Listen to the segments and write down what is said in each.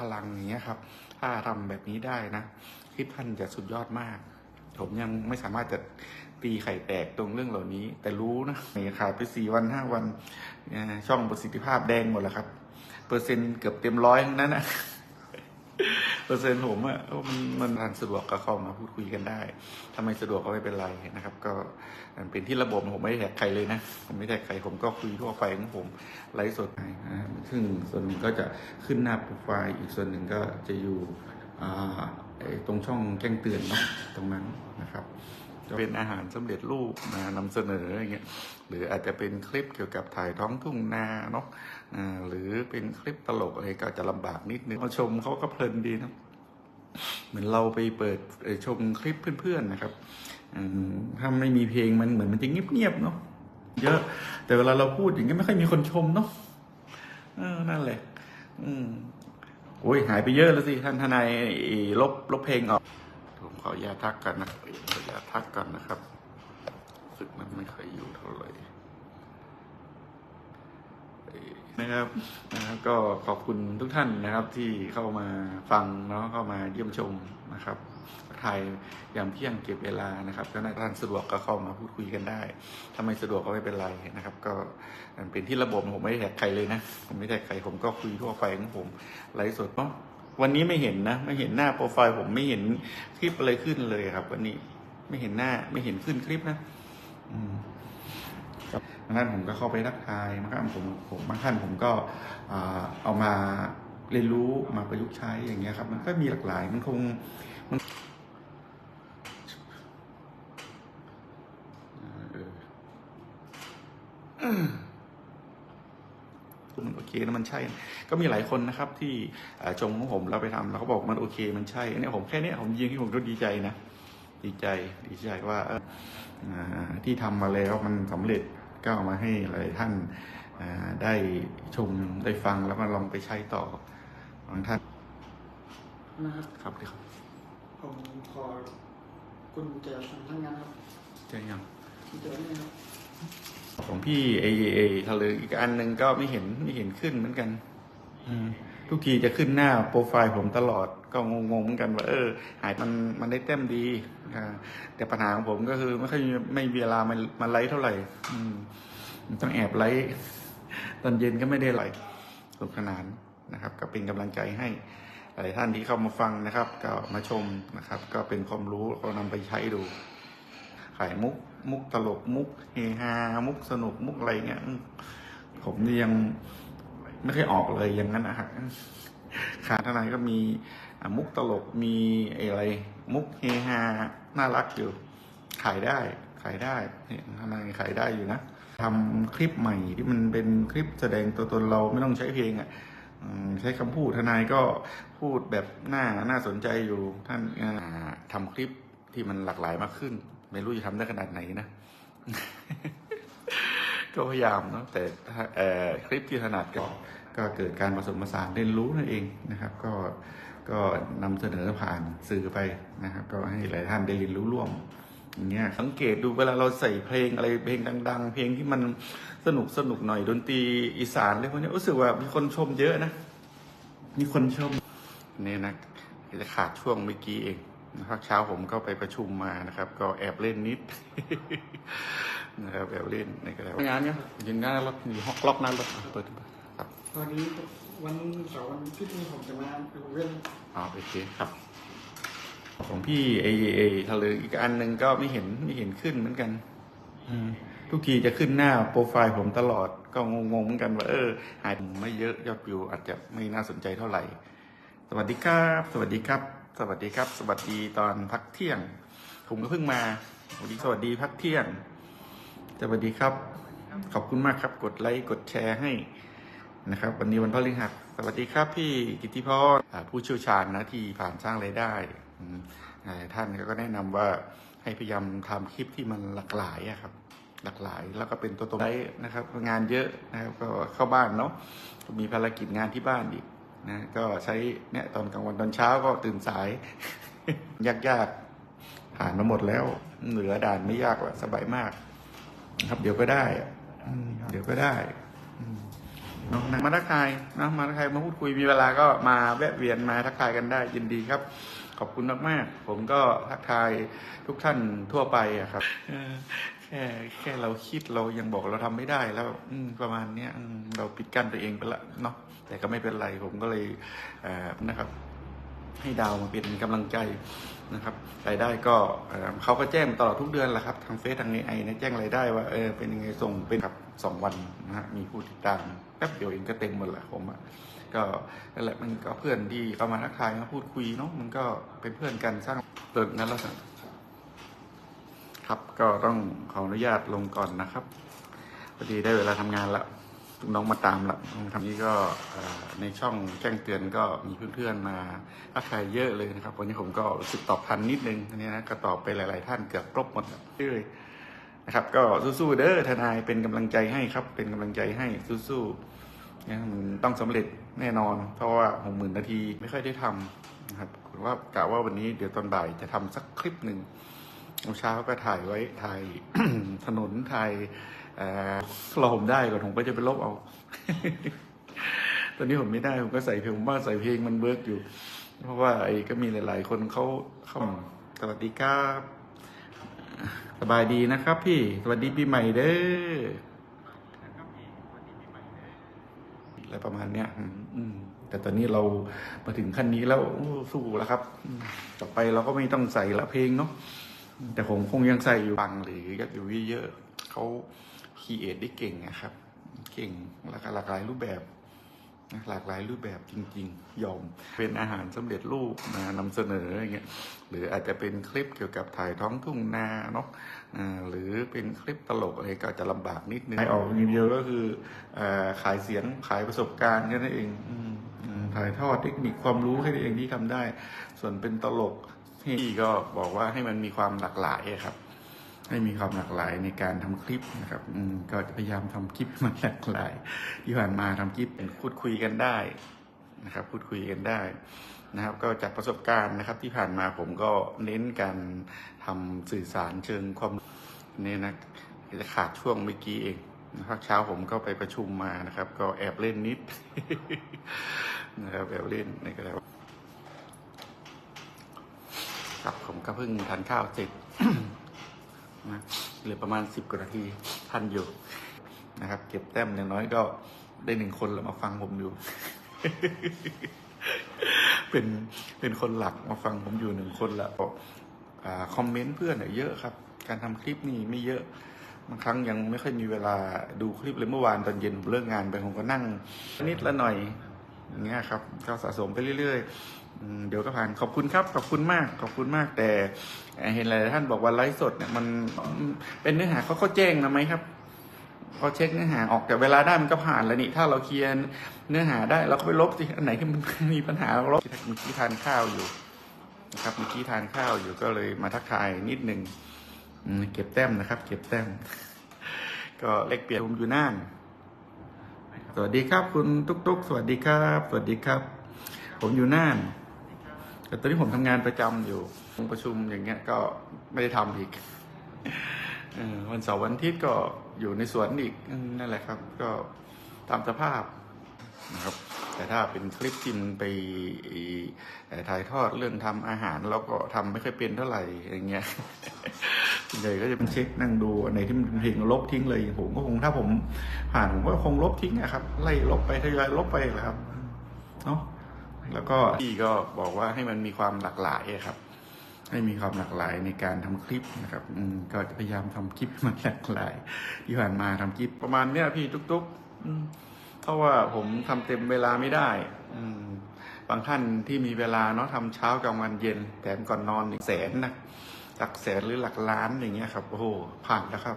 พลังอย่างเงี้ยครับ ถ้าทำแบบนี้ได้นะคลิปท่านจะสุดยอดมาก ผมยังไม่สามารถจะตีไข่แตกตรงเรื่องเหล่านี้ แต่รู้นะขาดไปสี่วันห้าวันช่องประสิทธิภาพแดงหมดแล้วครับ เปอร์เซ็นต์เกือบเต็มร้อยทั้งนั้นนะ เปอร์เซ็นต์ผมอะมันมันทานสะดวกก็เข้ามาพูดคุยกันได้ ทำไมสะดวกก็ไม่เป็นไรนะครับ ก็มันเป็นที่ระบบผมไม่ได้แท็กใครเลยนะ ผมไม่แท็กใครผมก็คุยทั่วไปของผมไลฟ์สดไปนะซึ่งส่วนหนึ่งก็จะขึ้นหน้าโปรไฟล์อีกส่วนหนึ่งก็จะอยู่ตรงช่องแจ้งเตือนเนาะตรงนั้นนะครับ จะเป็นอาหารสำเร็จรูปมานำเสนออย่างเงี้ยหรืออาจจะเป็นคลิปเกี่ยวกับถ่ายท้องทุ่งนาเนาะอ่าหรือเป็นคลิปตลกอะไรก็จะลำบากนิดนึงมาชมเขาก็เพลินดีนะเหมือนเราไปเปิดชมคลิปเพื่อนๆนะครับอถ้าไม่มีเพลงมันเหมือนมันจะเงียบๆเนาะเยอะ แต่เวลาเราพูดอย่างเงี้ยไม่ค่อยมีคนชมเนาะนั่นแหละ อืมโอ้ยหายไปเยอะแล้วสิท่านทนายลบลบเพลงออก ขออนุญาทักกันนะขออนุญาทักกันนะครับสึกมันไม่เคยอยู่เท่าไหร่นะครับนะครับ ก็ขอบคุณทุกท่านนะครับ ที่เข้ามาฟังเนาะเข้ามาเยี่ยมชมนะครับถ่ายยามเที่ยงเก็บเวลานะครับก็น่าท่านสะดวกก็เข้ามาพูดคุยกันได้ ถ้าไม่สะดวกก็ไม่เป็นไรนะครับ ก็เป็นที่ระบบผมไม่ได้แท็กใครเลยนะ ผมไม่แท็กใครผมก็คุยทั่วไปของผมไลฟ์สดเนาะ วันนี้ไม่เห็นนะ ไม่เห็นหน้าโปรไฟล์ผมไม่เห็นคลิปอะไรขึ้นเลยครับ วันนี้ไม่เห็นหน้า ไม่เห็นขึ้นคลิปนะอืมครังท่านผมก็เข้าไปทักทายบางท่านผมผมบางท่านผมก็เอามาเรียนรู้มาประยุกต์ใช้อย่างเงี้ยครับ มันก็มีหลากหลายมันคงมันออเออมั นโอเคนะมันใช่ ก็มีหลายคนนะครับที่อ่าชมของผมเราไปทำแล้วเขาบอกมันโอเค มันใช่อันเนี่ยผมแค่เนี้ยผมยิงที่ผมก็ดีใจนะ ดีใจดีใจว่าเอออ่าที่ทำมาแล้วมันสำเร็จก็เอามาให้หลายท่านอ่าได้ชมได้ฟังแล้วก็ลองไปใช้ต่อบางท่านนะครับครับดีครับผมขอกุญแจสำนักงานครับเจอยังกุญแจนี่ครับ ของพี่เอเอทะเลอีกอันหนึ่งก็ไม่เห็นไม่เห็นขึ้นเหมือนกันอืมทุกทีจะขึ้นหน้าโปรไฟล์ผมตลอดก็งงๆเหมือนกันว่าเออ หายมันมันได้แต้มดีอ่าแต่ปัญหาของผมก็คือไม่ค่อยมีไม่มีเวลามามาไลฟ์เท่าไหร่อืมต้องแอบไลฟ์ตอนเย็นก็ไม่ได้ไลฟ์สนุกสนานนะครับ ก็เป็นกำลังใจให้หลายท่านที่เข้ามาฟังนะครับ ก็มาชมนะครับ ก็เป็นความรู้ก็นำไปใช้ดูขายมุก มุกตลกมุกเฮฮามุกสนุกมุกอะไรเงี้ยผมนี่ยังไม่เคยออกเลยอย่างนั้นนะฮะขาทนายก็มีมุกตลกมีอะไร มุกเฮฮาน่ารักอยู่ขายได้ขายได้ทนายขายได้อยู่นะทำคลิปใหม่ที่มันเป็นคลิปแสดงตัวตนเราไม่ต้องใช้เพลงอะใช้คำพูดทนายก็พูดแบบน่าน่าสนใจอยู่ท่านอ่าทำคลิปที่มันหลากหลายมากขึ้น ไม่รู้จะทำได้ขนาดไหนนะ ก็พยายามเนาะแต่คลิปที่ถนัดก็ก็เกิดการผสมผสานเรียนรู้นั่นเองนะครับ ก็ก็นำเสนอผ่านสื่อไปนะครับ ก็ให้หลายท่านได้เรียนรู้ร่วมอย่างเงี้ยสังเกตดูเวลาเราใส่เพลงอะไรเพลงดัง ๆ เพลงที่มันสนุกสนุกหน่อยดนตรีอีสานอะไรพวกนี้รู้สึกว่ามีคนชมเยอะนะ มีคนชมนี่นะจะขาดช่วงเมื่อกี้เอง นะครับเช้าผมก็ไปประชุมมานะครับ ก็แอบเล่นนิดนะครับแอบเล่นในกระดาษงานเนี่ยยินงานรถอยู่ห้องล็อกหนั้นรถอะเปิดครับวันนี้วันเสาร์วันอาที่นี้ผมจะมาโรงเรียนอ๋อโอเคครับ ของพี่เอเอทะเลอีกอันหนึ่งก็ไม่เห็นไม่เห็นขึ้นเหมือนกันอืมทุกทีจะขึ้นหน้าโปรไฟล์ผมตลอดก็งงๆเหมือนกันว่าเออหายไม่เยอะยอดวิวอาจจะไม่น่าสนใจเท่าไหร่ สวัสดีครับ สวัสดีครับ สวัสดีครับ สวัสดีตอนพักเที่ยง ผมก็เพิ่งมาสวัสดีสวัสดีพักเที่ยง สวัสดีครับ ขอบคุณมากครับ กดไลค์กดแชร์ให้นะครับ วันนี้วันพฤหัสสวัสดีครับ พี่กิติพรอ่าผู้เชี่ยวชาญนะที่ผ่านสร้างรายได้ท่านก็แนะนำว่าให้พยายามทำคลิปที่มันหลากหลายครับ หลากหลายแล้วก็เป็นตัวตนได้นะครับ งานเยอะนะครับก็เข้าบ้านเนาะมีภารกิจงานที่บ้านอีก นะก็ใช้เนี่ยตอนกลางวันตอนเช้าก็ตื่นสาย ยากๆผ่านมาหมดแล้ว เหลือด่านไม่ยากหรอกสบายมาก ครับเดี๋ยวก็ได้เดี๋ยวก็ได้อืมเนาะมาทักทายนะมาทักทายมาพูดคุยมีเวลาก็มาแวะเวียนมาทักทายกันได้ ยินดีครับ ขอบคุณมากๆ ผมก็ทักทายทุกท่านทั่วไปอะครับแค่แค่เราคิดเรายังบอกเราทำไม่ได้แล้วอืประมาณเนี้ยเราปิดกั้นตัวเองไปละเนาะ แต่ก็ไม่เป็นไรผมก็เลยเนะครับให้ดาวมาเป็นกำลังใจนะครับรายได้ก็เขาก็แจ้งตลอดทุกเดือนแหละครับ ทางเฟซทางไอเนี่ยแจ้งรายได้ว่าเออเป็นยังไงส่งเป็นครับสองวันนะฮะมีผู้ติดตามแป๊บเดียวเองก็เต็มหมดแหละผมอะก็นั่นแหละมันก็เพื่อนที่เข้ามาทักทายมาพูดคุยเนาะมันก็เป็นเพื่อนกันสร้างเติมนั้นแล้วครับก็ต้องขออนุญาตลงก่อนนะครับพอดีได้เวลาทำงานละน้องมาตามละทำนี้ก็ในช่องแจ้งเตือนก็มีเพื่อนๆมาทักทายเยอะเลยนะครับ วันนี้ผมก็รู้สึกตอบทันนิดนึงอันนี้นะก็ตอบไปหลาย ๆ ท่านเกือบครบหมดเลยนะครับ ก็สู้ๆเด้อทนายเป็นกำลังใจให้ครับ เป็นกำลังใจให้สู้ๆนะมันต้องสำเร็จแน่นอน เพราะว่าหกหมื่นนาทีไม่ค่อยได้ทำนะครับผมว่ากะว่าวันนี้เดี๋ยวตอนบ่ายจะทำสักคลิปหนึ่งเช้าก็ถ่ายไว้ถ่ายถนนถ่าย รอผมได้ก่อนผมก็จะไปลบเอา ตอนนี้ผมไม่ได้ผมก็ใส่เพลงผมว่าใส่เพลงมันเวิร์กอยู่ เพราะว่าไอ้ก็มีหลาย ๆ คนเขาเข้าสวัสดีครับสบายดีนะครับ พี่ สวัสดีปีใหม่เด้ออะไรประมาณเนี้ยอืมแต่ตอนนี้เรามาถึงขั้นนี้แล้วสู้แล้วครับ ต่อไปเราก็ไม่ต้องใส่ละเพลงเนาะแต่ผมคงยังใส่อยู่ฟังหรือยัดอยู่เยอะๆเขา คีเอทได้เก่งนะครับ เก่งแล้วก็หลากหลายรูปแบบนะหลากหลายรูปแบบจริง ๆ ยอมเป็นอาหารสำเร็จรูปมานำเสนออย่างเงี้ยหรืออาจจะเป็นคลิปเกี่ยวกับถ่ายท้องทุ่งนาเนาะหรือเป็นคลิปตลกอะไรก็จะลำบากนิดนึงถ่ายออกเดียวก็คืออขายเสียงขายประสบการณ์แค่นั้นเองถ่ายทอดเทคนิคความรู้แค่นั้นเองที่ทำได้ ส่วนเป็นตลกที่ก็บอกว่าให้มันมีความหลากหลายครับ ให้มีความหลากหลายในการทำคลิปนะครับก็จะพยายามทำคลิปมันหลากหลาย ที่ผ่านมาทำคลิปเป็นพูดคุยกันได้นะครับ พูดคุยกันได้นะครับ ก็จากประสบการณ์นะครับที่ผ่านมาผมก็เน้นการทำสื่อสารเชิงความเนี่นะจะขาดช่วงเมื่อกี้เองนะครับเช้าผมก็ไปประชุมมานะครับ ก็แอบเล่นนิดนะครับแอบเล่นในกระดาครับผมก็เพิ่งทานข้าวเสร็จ นะเหลือประมาณสิบกว่านาทีทันอยู่นะครับ เก็บแต้มอย่างน้อยก็ได้หนึ่งคนแล้วมาฟังผมอยู่ เป็นเป็นคนหลักมาฟังผมอยู่หนึ่งคนละคอมเมนต์เพื่อนเน่ยเยอะครับ การทำคลิปนี่ไม่เยอะบางครั้งยังไม่ค่อยมีเวลาดูคลิปเลยเมื่อวานตอนเย็นผมเลิกงานไปผมก็นั่งนิดละหน่อย อย่างเงี้ยครับก็สะสมไปเรื่อยๆเดี๋ยวก็ผ่านขอบคุณครับ ขอบคุณมาก ขอบคุณมาก แต่เห็นหลายท่านบอกว่าไลฟ์สดเนี่ยมันเป็นเนื้อหาเขาเขาแจ้งนะไหมครับเขาเช็คเนื้อหาออกแต่เวลาได้มันก็ผ่านแล้วนี่ถ้าเราเคลียร์เนื้อหาได้เราก็ไปลบสิอันไหนที่มันมีปัญหาเราลบเมื่อกี้ทานข้าวอยู่นะครับเมื่อกี้ทานข้าวอยู่ก็เลยมาทักทายนิดหนึ่งเก็บแต้มนะครับ เก็บแต้ม ก็เล็กเปลี่ยนอยู่น่าน สวัสดีครับ คุณตุ๊กตุ๊กสวัสดีครับ สวัสดีครับ ผมอยู่น่าน แต่ตอนนี้ผมทำงานประจำอยู่ประชุมอย่างเงี้ยก็ไม่ได้ทำอีกวันเสาร์วันอาทิตย์ก็อยู่ในสวนอีกนั่นแหละครับ ก็ตามสภาพนะครับ แต่ถ้าเป็นคลิปที่มันไปถ่ายทอดเรื่องทำอาหาร แล้วก็ทำไม่ค่อยเป็นเท่าไหร่อย่างเงี้ย ส่วนใหญ่ก็จะเป็นเช็คนั่งดูอันไหนที่มันเป็นเพลงลบทิ้งเลยผมก็คงถ้าผมผ่านผมก็คงลบทิ้งนะครับ ไล่ลบไปทยอยลบไปแหละครับเนาะแล้วก็พี่ก็บอกว่าให้มันมีความหลากหลายอะครับ ให้มีความหลากหลายในการทำคลิปนะครับอืมก็จะพยายามทำคลิปมันหลากหลาย ที่ผ่านมาทำคลิปประมาณเนี้ยพี่ตุ๊กๆอืเพราะว่าผมทำเต็มเวลาไม่ได้ อืมบางท่านที่มีเวลาเนาะทำเช้ากลางวันเย็นแถมก่อนนอนอีกแสนนะ หลักแสนหรือหลักล้านอย่างเงี้ยครับโอ้โหผ่านแล้วครับ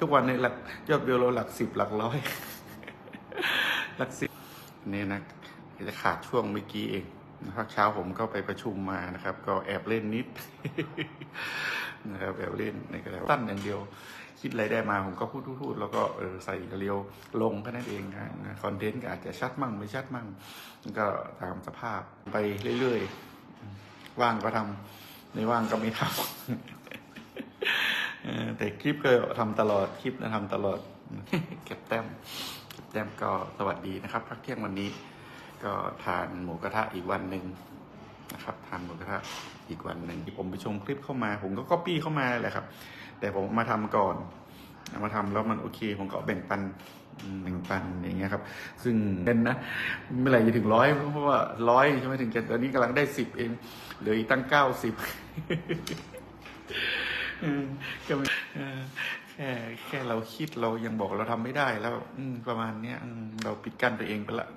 ทุกวันในหลักยอดวิวเราหลักสิบหลักร้อยหลักสิบนี่นะจะขาดช่วงเมื่อกี้เองนะครับเช้าผมก็ไปประชุมมานะครับ ก็แอบเล่นนิดนะครับแอบเล่นในกระดาษตั้นอย่างเดียว คิดอะไรได้มาผมก็พูดพูดแล้วก็เออใส่เรียวลงแค่นั้นเองนะคอนเทนต์ก็อาจจะชัดมั่งไม่ชัดมั่งก็ตามสภาพไปเรื่อยๆ ว่างก็ทำ ไม่ว่างก็ไม่ทำแต่คลิปก็ทำตลอดคลิปนะทำตลอด เก็บแต้มแต้มก็สวัสดีนะครับพักเที่ยงวันนี้ ก็ทานหมูกระทะอีกวันหนึ่งนะครับทานหมูกระทะอีกวันหนึ่งที่ผมไปชมคลิปเข้ามา ผมก็ก๊อปปี้เข้ามาแหละครับ แต่ผมมาทำก่อน เอามาทำแล้วมันโอเค ผมก็แบ่งปันแบ่งปันอย่างเงี้ยครับ ซึ่งเป็นนะเมื่อไหร่จะถึงร้อยเพราะว่าร้อยใช่ไหมถึงจะตอนนี้กำลังได้สิบเองเหลืออีกตั้งเก้าสิบก็แค่แค่เราคิดเรายังบอกเราทำไม่ได้แล้วอืประมาณเนี้ยเราปิดกั้นตัวเองไปละ